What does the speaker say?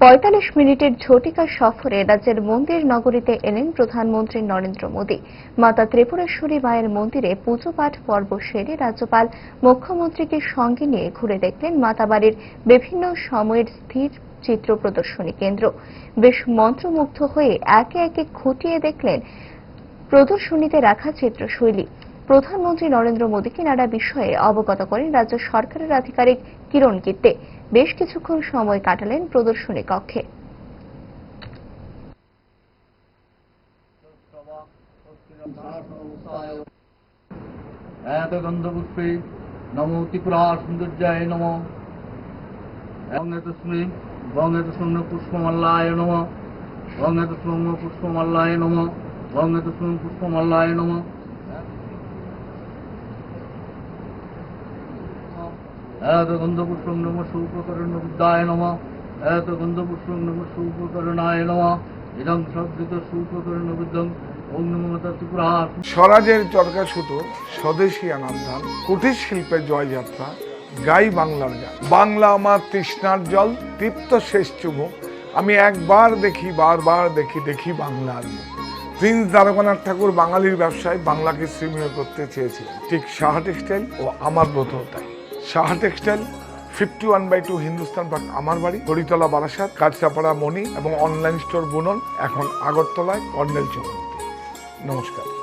পঁয়তাল্লিশ মিনিটের ঝটিকা সফরে রাজ্যের মন্দির নগরীতে এলেন প্রধানমন্ত্রী নরেন্দ্র মোদী। মাতা ত্রিপুরেশ্বরী মায়ের মন্দিরে পুজো পাঠ পর্ব সেরে রাজ্যপাল মুখ্যমন্ত্রীকে সঙ্গে নিয়ে ঘুরে দেখলেন মাতাবাড়ির বিভিন্ন সময়ের স্থির চিত্র প্রদর্শনী কেন্দ্র। বেশ মন্ত্রমুগ্ধ হয়ে একে একে খুঁটিয়ে দেখলেন প্রদর্শনীতে রাখা চিত্রশৈলী। প্রধানমন্ত্রী নরেন্দ্র মোদীকে নানা বিষয়ে অবগত করেন রাজ্য সরকারের আধিকারিক কিরণ গিত্তে বেশ কিছুক্ষণ সময় কাটালেন প্রদর্শনী কক্ষে। গন্ধপুষ্পে নমো ত্রিপুরা সৌন্দর্যায় নম। বঙ্গেতস্মি বঙ্গেতস্ম পুষ্পমাল্লায় নম। বঙ্গেতস্ম পুষ্পমাল্লায় নম। বঙ্গেতস্ম পুষ্পমাল্লায় নম। এত গন্ধপুষ্পং নম সৌপকরণ বুদ্ধায় নম। এত গন্ধপুষ্পং নম সৌপকরণায় নম। ইদং সদ্যিত সৌপকরণ বুদ্ধং স্বরাজের চরকা সুতো স্বদেশী আনন্দান কুটির শিল্পের জয়যাত্রা, গাই বাংলার গান। বাংলা আমার তৃষ্ণার জল, তৃপ্ত শেষ চুমুক আমি একবার দেখি, বারবার দেখি দেখি বাংলার প্রিন্স দ্বারকানাথ ঠাকুর বাঙালির ব্যবসায় বাংলাকে শ্রীময় করতে চেয়েছিলেন। ঠিক সাহা টেক্সটাইল ও আমার ব্রতও তাই। Saha textile fifty one by two Hindustan park আমার বাড়ি, হরিতলা বারাসাত, কাঁচরাপাড়া মণি এবং অনলাইন স্টোর বুনন, এখন আগরতলায় কর্নেল চৌধুরী নমস্কার।